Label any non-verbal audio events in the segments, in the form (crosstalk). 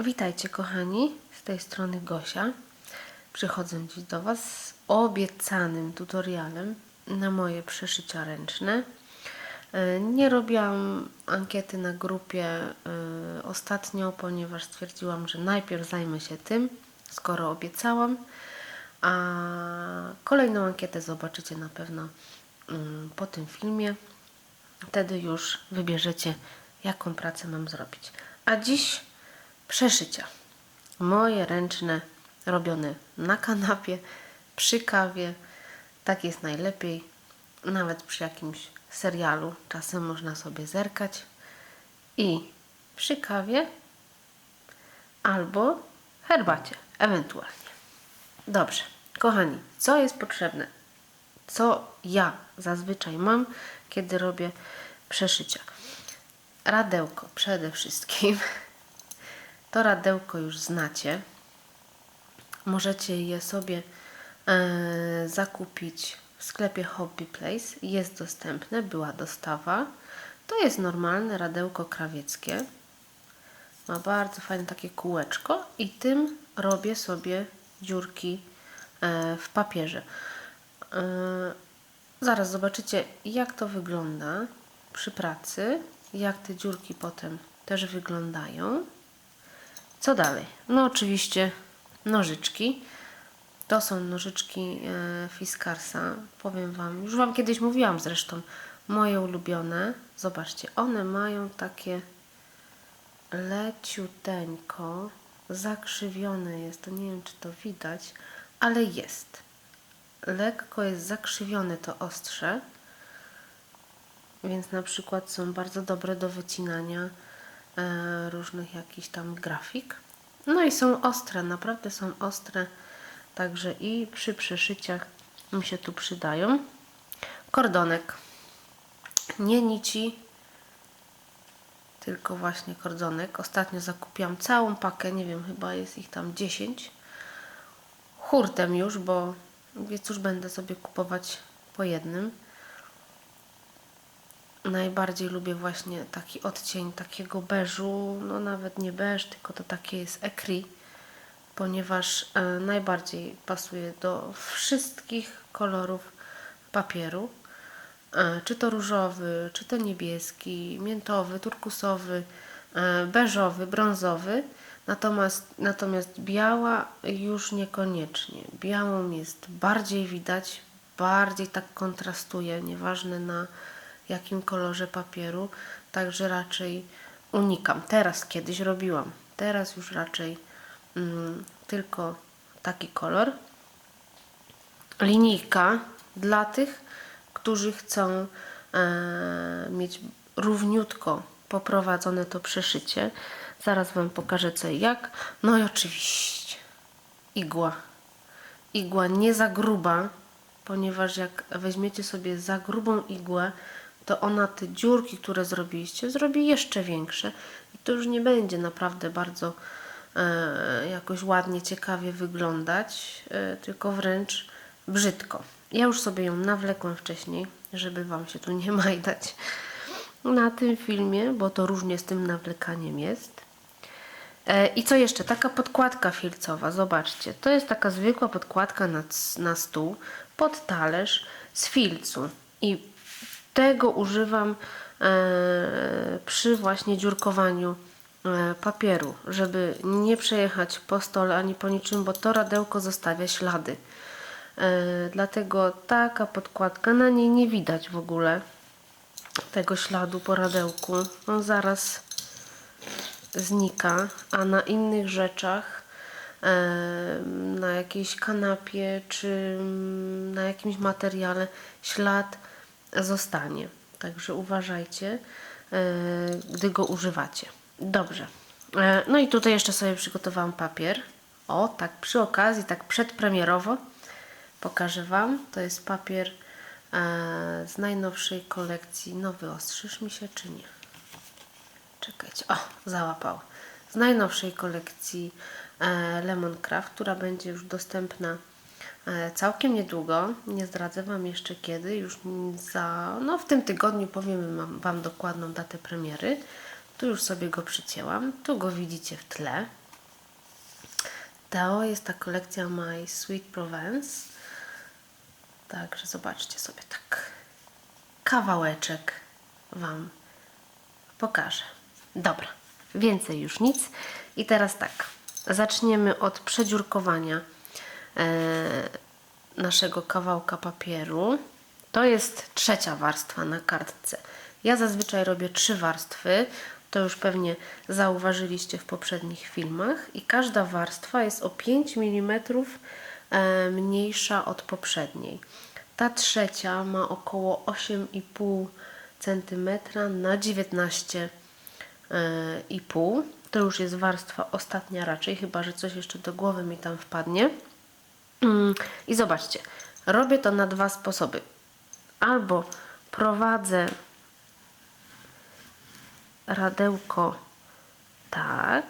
Witajcie kochani, z tej strony Gosia. Przychodzę dziś do Was z obiecanym tutorialem na moje przeszycia ręczne. E, Nie robiłam ankiety na grupie e, ostatnio, ponieważ stwierdziłam, że najpierw zajmę się tym, skoro obiecałam, a kolejną ankietę zobaczycie na pewno mm, po tym filmie. Wtedy już wybierzecie, jaką pracę mam zrobić. A dziś przeszycia. Moje ręczne, robione na kanapie, przy kawie. Tak jest najlepiej. Nawet przy jakimś serialu czasem można sobie zerkać. I przy kawie albo herbacie, ewentualnie. Dobrze, kochani, co jest potrzebne? Co ja zazwyczaj mam, kiedy robię przeszycia? Radełko przede wszystkim. (laughs) To radełko już znacie. Możecie je sobie e, zakupić w sklepie Hobby Place. Jest dostępne, była dostawa. To jest normalne radełko krawieckie. Ma bardzo fajne takie kółeczko i tym robię sobie dziurki e, w papierze. E, zaraz zobaczycie, jak to wygląda przy pracy, jak te dziurki potem też wyglądają. Co dalej? No oczywiście nożyczki. To są nożyczki e, Fiskarsa. Powiem Wam, już Wam kiedyś mówiłam zresztą, moje ulubione. Zobaczcie, one mają takie leciuteńko, zakrzywione jest, to nie wiem czy to widać, ale jest. Lekko jest zakrzywione to ostrze, więc na przykład są bardzo dobre do wycinania różnych jakichś tam grafik. No i są ostre, naprawdę są ostre, także i przy przeszyciach mi się tu przydają. Kordonek, nie nici, tylko właśnie kordonek. Ostatnio zakupiłam całą pakę, nie wiem, chyba jest ich tam 10. Hurtem już, bo więc już będę sobie kupować po jednym. Najbardziej lubię właśnie taki odcień takiego beżu, no nawet nie beż, tylko to takie jest ecri, ponieważ e, najbardziej pasuje do wszystkich kolorów papieru. E, czy to różowy, czy to niebieski, miętowy, turkusowy, e, beżowy, brązowy. Natomiast, natomiast biała już niekoniecznie. Białą jest bardziej widać, bardziej tak kontrastuje, nieważne na jakim kolorze papieru, także raczej unikam. Teraz kiedyś robiłam, teraz już raczej mm, tylko taki kolor. Linijka dla tych, którzy chcą e, mieć równiutko poprowadzone to przeszycie. Zaraz Wam pokażę co i jak. No i oczywiście igła. Igła nie za gruba, ponieważ jak weźmiecie sobie za grubą igłę, to ona te dziurki, które zrobiliście, zrobi jeszcze większe i to już nie będzie naprawdę bardzo e, jakoś ładnie, ciekawie wyglądać, e, tylko wręcz brzydko. Ja już sobie ją nawlekłem wcześniej, żeby Wam się tu nie (laughs) majdać na tym filmie, bo to różnie z tym nawlekaniem jest. E, I co jeszcze? Taka podkładka filcowa, zobaczcie. To jest taka zwykła podkładka na, na stół pod talerz z filcu. I tego używam e, przy właśnie dziurkowaniu e, papieru, żeby nie przejechać po stole ani po niczym, bo to radełko zostawia ślady. E, dlatego taka podkładka, na niej nie widać w ogóle tego śladu po radełku. On zaraz znika, a na innych rzeczach, na jakiejś kanapie czy na jakimś materiale ślad zostanie. Także uważajcie, e, gdy go używacie. Dobrze. E, No i tutaj jeszcze sobie przygotowałam papier. O, tak przy okazji, tak przedpremierowo pokażę Wam. To jest papier e, z najnowszej kolekcji. Nowy ostrzyż mi się czy nie? Czekajcie. O, załapał. Z najnowszej kolekcji e, Lemoncraft, która będzie już dostępna całkiem niedługo. Nie zdradzę Wam jeszcze kiedy. Już za, no w tym tygodniu powiem wam, dokładną datę premiery. Tu już sobie go przycięłam. Tu go widzicie w tle. To jest ta kolekcja My Sweet Provence. Także zobaczcie sobie tak. Kawałeczek Wam pokażę. Dobra, więcej już nic. I teraz tak, zaczniemy od przedziurkowania e, naszego kawałka papieru. To jest trzecia warstwa na kartce. Ja zazwyczaj robię trzy warstwy. To już pewnie zauważyliście w poprzednich filmach. I każda warstwa jest o 5 mm e, mniejsza od poprzedniej. Ta trzecia ma około 8,5 cm na 19 e. To już jest warstwa ostatnia raczej, chyba że coś jeszcze do głowy mi tam wpadnie. Mm, I zobaczcie, robię to na dwa sposoby. Albo prowadzę radełko tak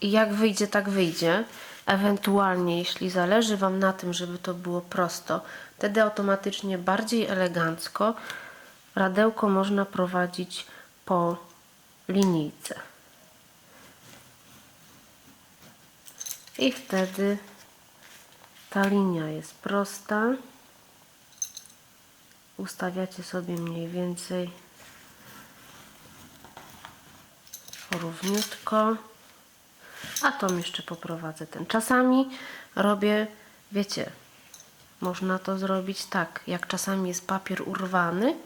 i jak wyjdzie, tak wyjdzie. Ewentualnie, jeśli zależy Wam na tym, żeby to było prosto, wtedy automatycznie bardziej elegancko radełko można prowadzić po linijce. I wtedy ta linia jest prosta. Ustawiacie sobie mniej więcej równiutko. A tą jeszcze poprowadzę ten. Czasami robię, wiecie, można to zrobić tak, jak czasami jest papier urwany.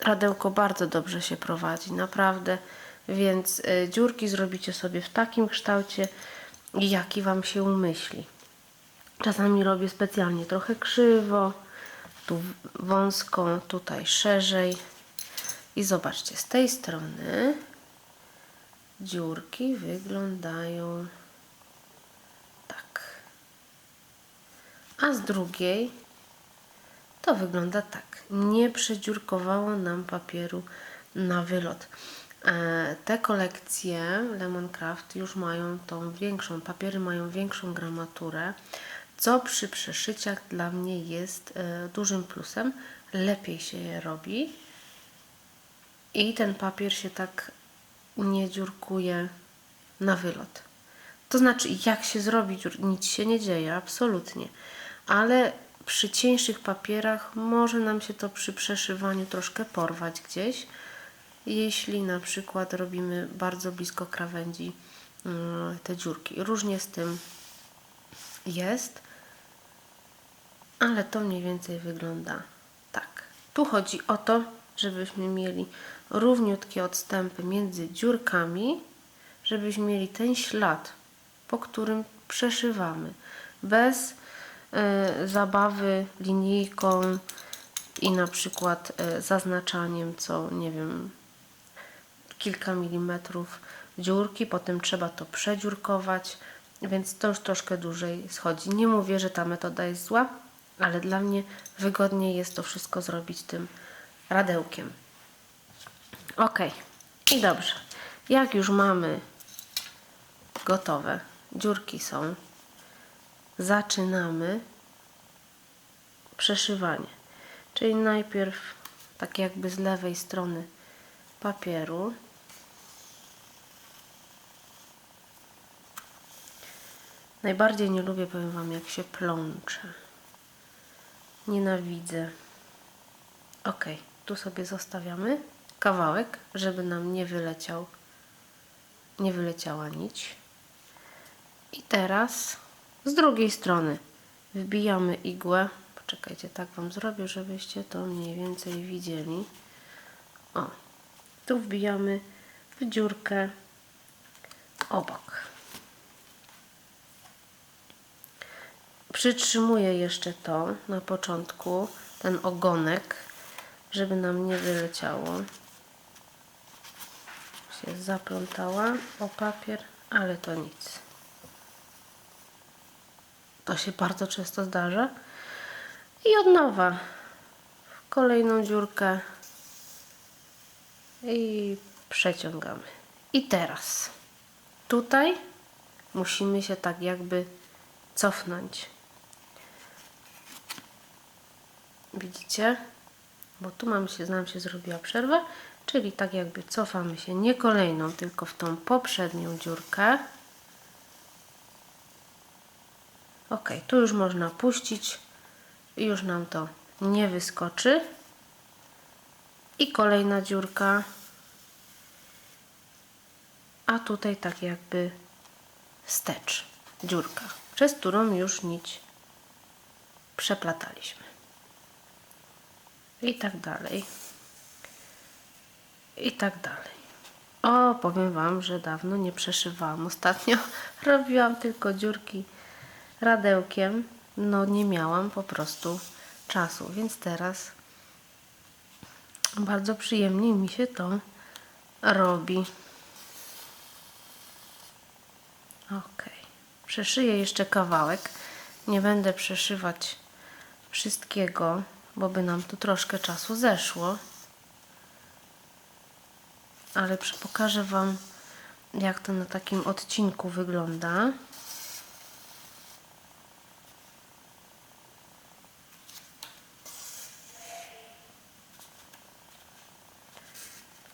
Radełko bardzo dobrze się prowadzi, naprawdę. Więc y, dziurki zrobicie sobie w takim kształcie, jaki Wam się umyśli. Czasami robię specjalnie trochę krzywo, tu wąsko, tutaj szerzej. I zobaczcie, z tej strony dziurki wyglądają tak. A z drugiej to wygląda tak. Nie przedziurkowało nam papieru na wylot. E, Te kolekcje Lemoncraft już mają tą większą, papiery mają większą gramaturę, co przy przeszyciach dla mnie jest e, dużym plusem. Lepiej się je robi i ten papier się tak nie dziurkuje na wylot. To znaczy, jak się zrobi nic się nie dzieje, absolutnie. Ale przy cieńszych papierach może nam się to przy przeszywaniu troszkę porwać gdzieś, jeśli na przykład robimy bardzo blisko krawędzi mm, te dziurki. Różnie z tym jest, ale to mniej więcej wygląda tak. Tu chodzi o to, żebyśmy mieli równiutkie odstępy między dziurkami, żebyśmy mieli ten ślad, po którym przeszywamy, bez y, zabawy linijką i na przykład y, zaznaczaniem co, nie wiem, kilka milimetrów dziurki, potem trzeba to przedziurkować, więc to już troszkę dłużej schodzi. Nie mówię, że ta metoda jest zła, ale dla mnie wygodniej jest to wszystko zrobić tym radełkiem. Ok, i dobrze. Jak już mamy gotowe, dziurki są, zaczynamy przeszywanie. Czyli najpierw tak jakby z lewej strony papieru Najbardziej nie lubię, powiem Wam, jak się plącze. Nienawidzę. Ok, tu sobie zostawiamy kawałek, żeby nam nie wyleciał, nie wyleciała nić. I teraz z drugiej strony wbijamy igłę. Poczekajcie, tak Wam zrobię, żebyście to mniej więcej widzieli. O, tu wbijamy w dziurkę obok. Przytrzymuję jeszcze to na początku, ten ogonek, żeby nam nie wyleciało. Się zaplątała o papier, ale to nic. To się bardzo często zdarza. I od nowa w kolejną dziurkę i przeciągamy. I teraz tutaj musimy się tak jakby cofnąć. Widzicie? Bo tu mam się, nam się zrobiła przerwa, czyli tak jakby cofamy się nie kolejną, tylko w tą poprzednią dziurkę Ok, tu już można puścić i już nam to nie wyskoczy. I kolejna dziurka. A tutaj tak jakby wstecz dziurka, przez którą już nić przeplataliśmy. I tak dalej. I tak dalej. O, powiem Wam, że dawno nie przeszywałam. Ostatnio (laughs) robiłam tylko dziurki radełkiem. No nie miałam po prostu czasu, więc teraz bardzo przyjemnie mi się to robi. Ok. Przeszyję jeszcze kawałek. Nie będę przeszywać wszystkiego, bo by nam tu troszkę czasu zeszło. Ale pokażę Wam, jak to na takim odcinku wygląda.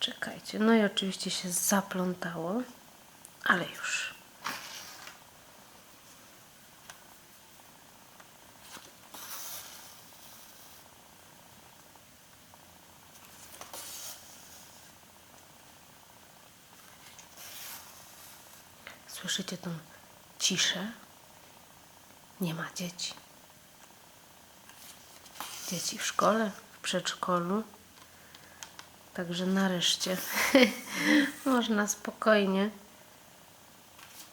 Czekajcie. No i oczywiście się zaplątało, ale już. Słyszycie tą ciszę? Nie ma dzieci. Dzieci w szkole, w przedszkolu. Także nareszcie (laughs) można spokojnie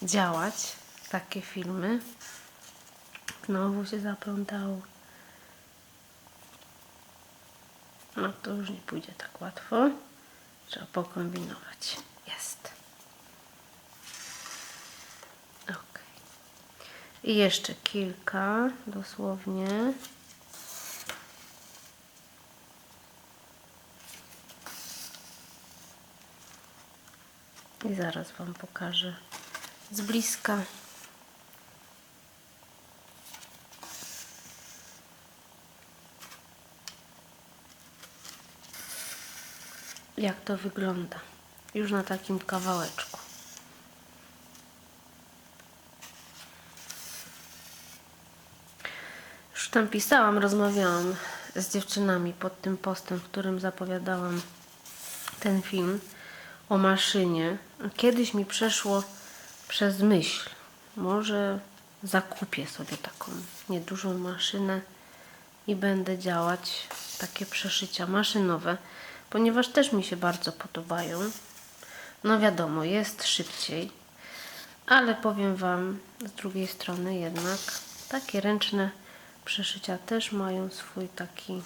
działać. Takie filmy. Znowu się zaplątało. No to już nie pójdzie tak łatwo. Trzeba pokombinować. Jest. Ok. I jeszcze kilka, dosłownie. I zaraz Wam pokażę z bliska. Jak to wygląda już na takim kawałeczku. Tam pisałam, rozmawiałam z dziewczynami pod tym postem, w którym zapowiadałam ten film o maszynie. Kiedyś mi przeszło przez myśl, może zakupię sobie taką niedużą maszynę i będę działać takie przeszycia maszynowe, ponieważ też mi się bardzo podobają. No wiadomo, jest szybciej, ale powiem Wam z drugiej strony jednak takie ręczne przeszycia też mają swój taki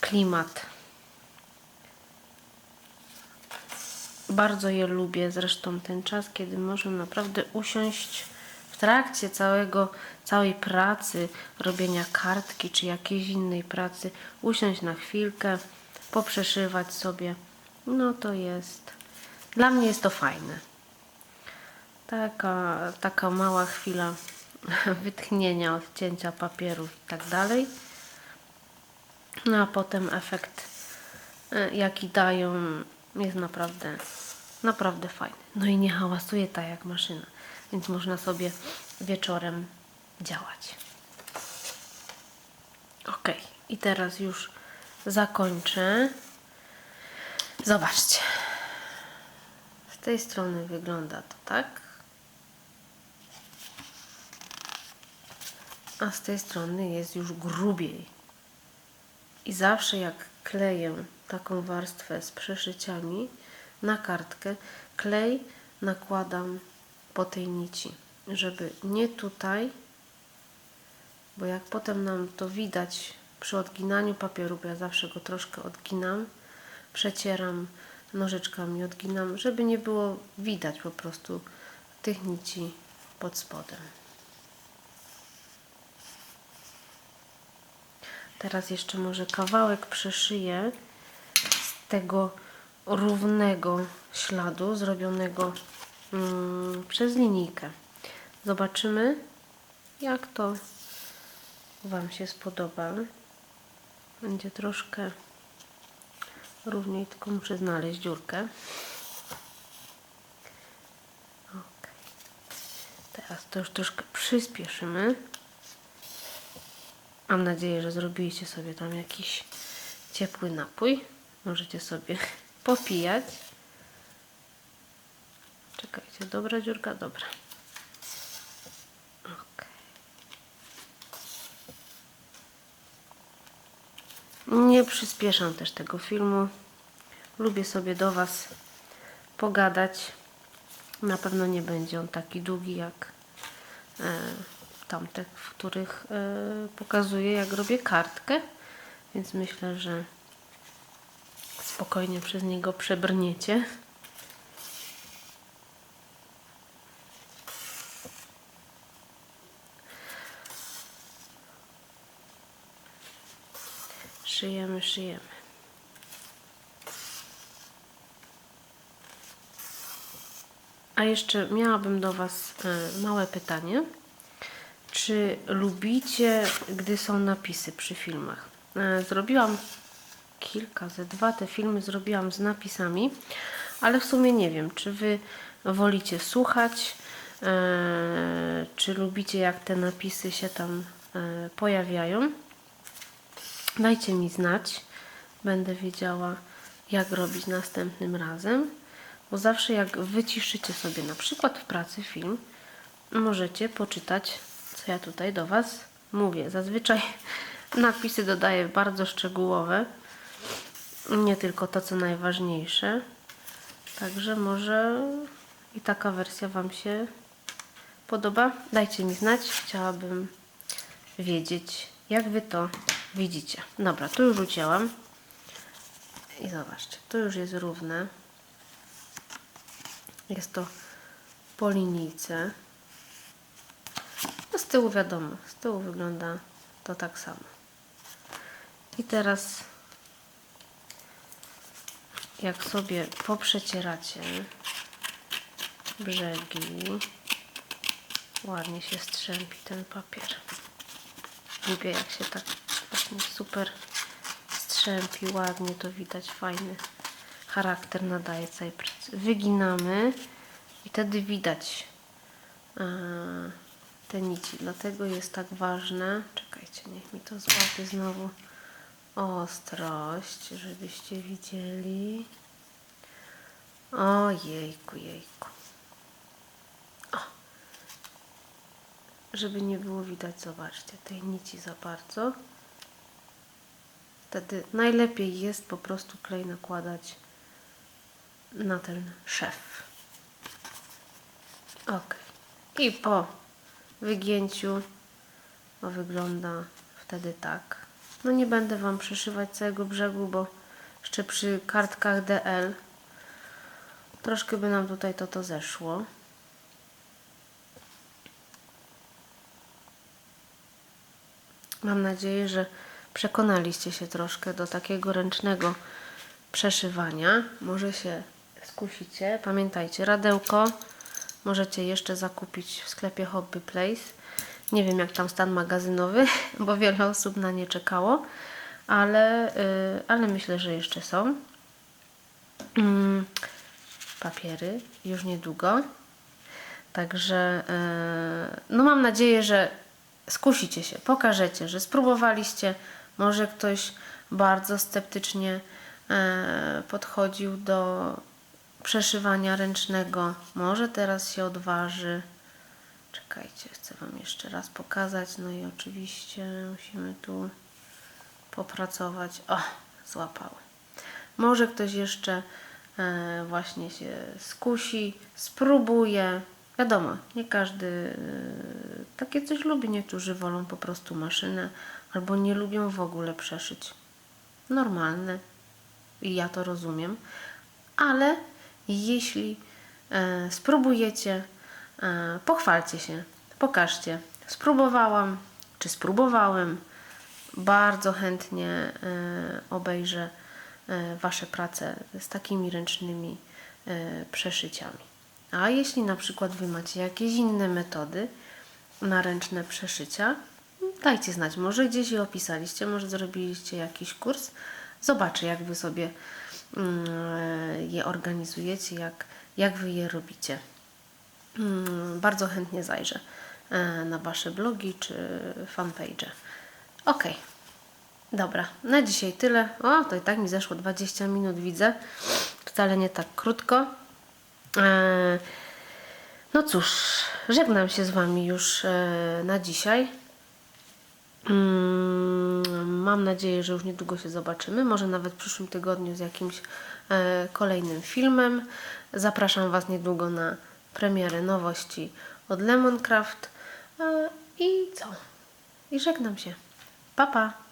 klimat. Bardzo je lubię, zresztą ten czas, kiedy można naprawdę usiąść w trakcie całego, całej pracy, robienia kartki czy jakiejś innej pracy, usiąść na chwilkę, poprzeszywać sobie. No to jest, dla mnie jest to fajne. Taka, taka mała chwila (laughs) wytchnienia, odcięcia papieru i tak dalej. No a potem efekt, y, jaki dają, jest naprawdę, naprawdę fajny. No i nie hałasuje tak jak maszyna, więc można sobie wieczorem działać. Ok, i teraz już zakończę. Zobaczcie. Z tej strony wygląda to tak. A z tej strony jest już grubiej. I zawsze jak kleję taką warstwę z przeszyciami na kartkę, klej nakładam po tej nici, żeby nie tutaj, bo jak potem nam to widać przy odginaniu papieru, bo ja zawsze go troszkę odginam, przecieram nożyczkami, odginam, żeby nie było widać po prostu tych nici pod spodem. Teraz jeszcze może kawałek przeszyję z tego równego śladu zrobionego mm, przez linijkę. Zobaczymy, jak to Wam się spodoba. Będzie troszkę równiej, tylko muszę znaleźć dziurkę. Teraz to już troszkę przyspieszymy. Mam nadzieję, że zrobiliście sobie tam jakiś ciepły napój. Możecie sobie (laughs) popijać. Czekajcie, dobra dziurka, dobra. Nie przyspieszam też tego filmu. Lubię sobie do Was pogadać. Na pewno nie będzie on taki długi jak tamte, w których e, pokazuję, jak robię kartkę. Więc myślę, że spokojnie przez niego przebrniecie. Szyjemy, szyjemy. A jeszcze miałabym do Was e, małe pytanie. Czy lubicie, gdy są napisy przy filmach? E, Zrobiłam kilka, ze dwa te filmy zrobiłam z napisami, ale w sumie nie wiem, czy Wy wolicie słuchać, e, czy lubicie, jak te napisy się tam e, pojawiają. Dajcie mi znać. Będę wiedziała, jak robić następnym razem. Bo zawsze jak wyciszycie sobie na przykład w pracy film, możecie poczytać, co ja tutaj do Was mówię. Zazwyczaj (laughs) napisy dodaję bardzo szczegółowe. Nie tylko to, co najważniejsze. Także może i taka wersja Wam się podoba. Dajcie mi znać. Chciałabym wiedzieć, jak Wy to widzicie. Dobra, tu już ucięłam. I zobaczcie, to już jest równe. Jest to po linijce. No z tyłu wiadomo, z tyłu wygląda to tak samo. I teraz jak sobie poprzecieracie brzegi, ładnie się strzępi ten papier. Lubię jak się tak właśnie super strzępi, ładnie to widać, fajny charakter nadaje całej pracy. Wyginamy i wtedy widać e, te nici. Dlatego jest tak ważne. Czekajcie, niech mi to złapie znowu ostrość, żebyście widzieli. O jejku, jejku. O. Żeby nie było widać, zobaczcie, tej nici za bardzo. Wtedy najlepiej jest po prostu klej nakładać na ten szef. Ok. I po wygięciu to wygląda wtedy tak. No nie będę Wam przeszywać całego brzegu, bo jeszcze przy kartkach DL troszkę by nam tutaj to to zeszło. Mam nadzieję, że przekonaliście się troszkę do takiego ręcznego przeszywania. Może się skusicie. Pamiętajcie, radełko możecie jeszcze zakupić w sklepie Hobby Place. Nie wiem jak tam stan magazynowy, (laughs) bo wiele osób na nie czekało, ale, yy, ale myślę, że jeszcze są. Mm, papiery już niedługo. Także yy, no mam nadzieję, że skusicie się, pokażecie, że spróbowaliście. Może ktoś bardzo sceptycznie e, podchodził do przeszywania ręcznego. Może teraz się odważy. Czekajcie, chcę Wam jeszcze raz pokazać. No i oczywiście musimy tu popracować. O, złapało. Może ktoś jeszcze e, właśnie się skusi, spróbuje. Wiadomo, nie każdy e, takie coś lubi. Niektórzy wolą po prostu maszynę albo nie lubią w ogóle przeszyć. Normalne. I ja to rozumiem. Ale jeśli e, spróbujecie, e, pochwalcie się, pokażcie. Spróbowałam, czy spróbowałem. Bardzo chętnie e, obejrzę Wasze prace z takimi ręcznymi przeszyciami. A jeśli na przykład Wy macie jakieś inne metody na ręczne przeszycia, dajcie znać. Może gdzieś je opisaliście, może zrobiliście jakiś kurs. Zobaczę, jak Wy sobie je organizujecie, jak, jak Wy je robicie. mm, bardzo chętnie zajrzę e, na Wasze blogi czy fanpage. Ok, dobra, na dzisiaj tyle. O, to i tak mi zeszło 20 minut, widzę. Wcale nie tak krótko. E, no cóż, żegnam się z Wami już e, na dzisiaj. Mm, Mam nadzieję, że już niedługo się zobaczymy. Może nawet w przyszłym tygodniu z jakimś e, kolejnym filmem. Zapraszam Was niedługo na premierę nowości od Lemoncraft. E, I co? I żegnam się. Pa, pa!